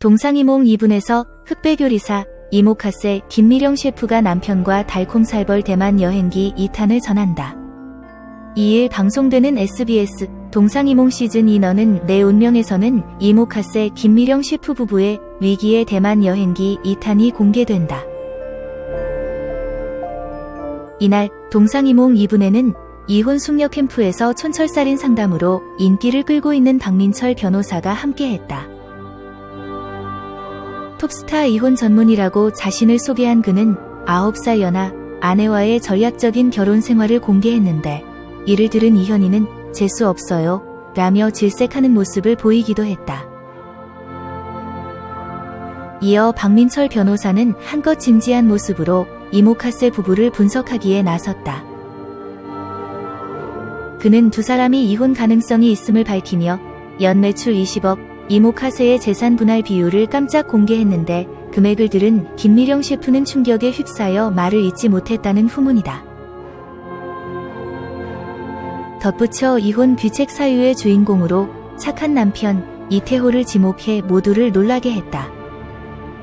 동상이몽 2분에서 흑백요리사 이모카세 김미령 셰프가 남편과 달콤살벌 대만 여행기 2탄을 전한다. 2일 방송되는 SBS 동상이몽 시즌 2 너는 내 운명에서는 이모카세 김미령 셰프 부부의 위기의 대만 여행기 2탄이 공개된다. 이날 동상이몽 2분에는 이혼 숙녀 캠프에서 촌철살인 상담으로 인기를 끌고 있는 박민철 변호사가 함께했다. 톱스타 이혼 전문이라고 자신을 소개한 그는 9살 연하 아내와의 전략적인 결혼 생활을 공개했는데 이를 들은 이현희는 재수 없어요 라며 질색하는 모습을 보이기도 했다. 이어 박민철 변호사는 한껏 진지한 모습으로 이모카세 부부를 분석하기에 나섰다. 그는 두 사람이 이혼 가능성이 있음을 밝히며 연매출 20억, 이모카세의 재산 분할 비율을 깜짝 공개했는데 금액을 들은 김미령 셰프는 충격에 휩싸여 말을 잇지 못했다는 후문이다. 덧붙여 이혼 귀책 사유의 주인공으로 착한 남편 이태호를 지목해 모두를 놀라게 했다.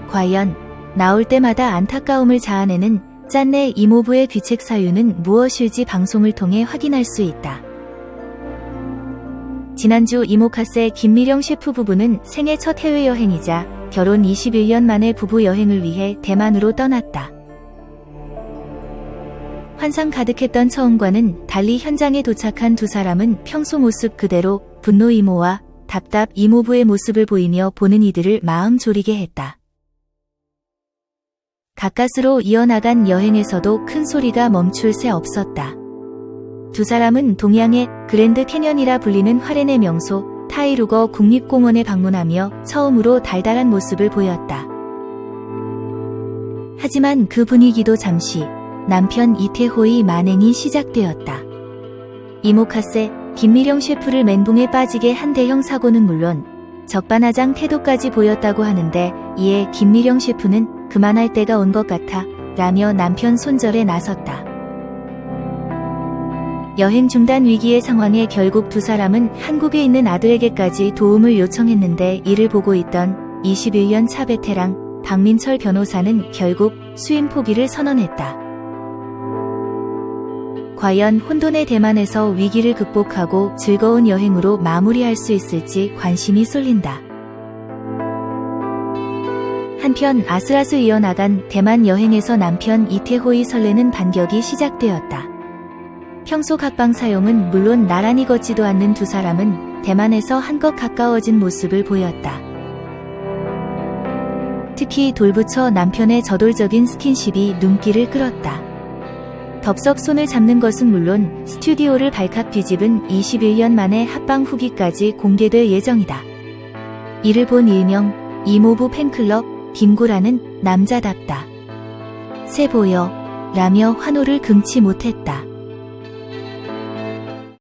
과연 나올 때마다 안타까움을 자아내는 짠내 이모부의 귀책 사유는 무엇일지 방송을 통해 확인할 수 있다. 지난주 이모카세 김미령 셰프 부부는 생애 첫 해외여행이자 결혼 21년 만에 부부 여행을 위해 대만으로 떠났다. 환상 가득했던 처음과는 달리 현장에 도착한 두 사람은 평소 모습 그대로 분노 이모와 답답 이모부의 모습을 보이며 보는 이들을 마음 졸이게 했다. 가까스로 이어나간 여행에서도 큰 소리가 멈출 새 없었다. 두 사람은 동양의 그랜드 캐년이라 불리는 화렌의 명소 타이루거 국립공원에 방문하며 처음으로 달달한 모습을 보였다. 하지만 그 분위기도 잠시 남편 이태호의 만행이 시작되었다. 이모카세 김미령 셰프를 멘붕에 빠지게 한 대형 사고는 물론 적반하장 태도까지 보였다고 하는데 이에 김미령 셰프는 그만할 때가 온 것 같아 라며 남편 손절에 나섰다. 여행 중단 위기의 상황에 결국 두 사람은 한국에 있는 아들에게까지 도움을 요청했는데 이를 보고 있던 21년 차 베테랑 박민철 변호사는 결국 수임 포기를 선언했다. 과연 혼돈의 대만에서 위기를 극복하고 즐거운 여행으로 마무리할 수 있을지 관심이 쏠린다. 한편 아슬아슬 이어나간 대만 여행에서 남편 이태호의 설레는 반격이 시작되었다. 평소 각방 사용은 물론 나란히 걷지도 않는 두 사람은 대만에서 한껏 가까워진 모습을 보였다. 특히 돌부처 남편의 저돌적인 스킨십이 눈길을 끌었다. 덥석 손을 잡는 것은 물론 스튜디오를 발칵 뒤집은 21년 만에 합방 후기까지 공개될 예정이다. 이를 본 일명 이모부 팬클럽 김구라는 남자답다. 새 보여 라며 환호를 금치 못했다.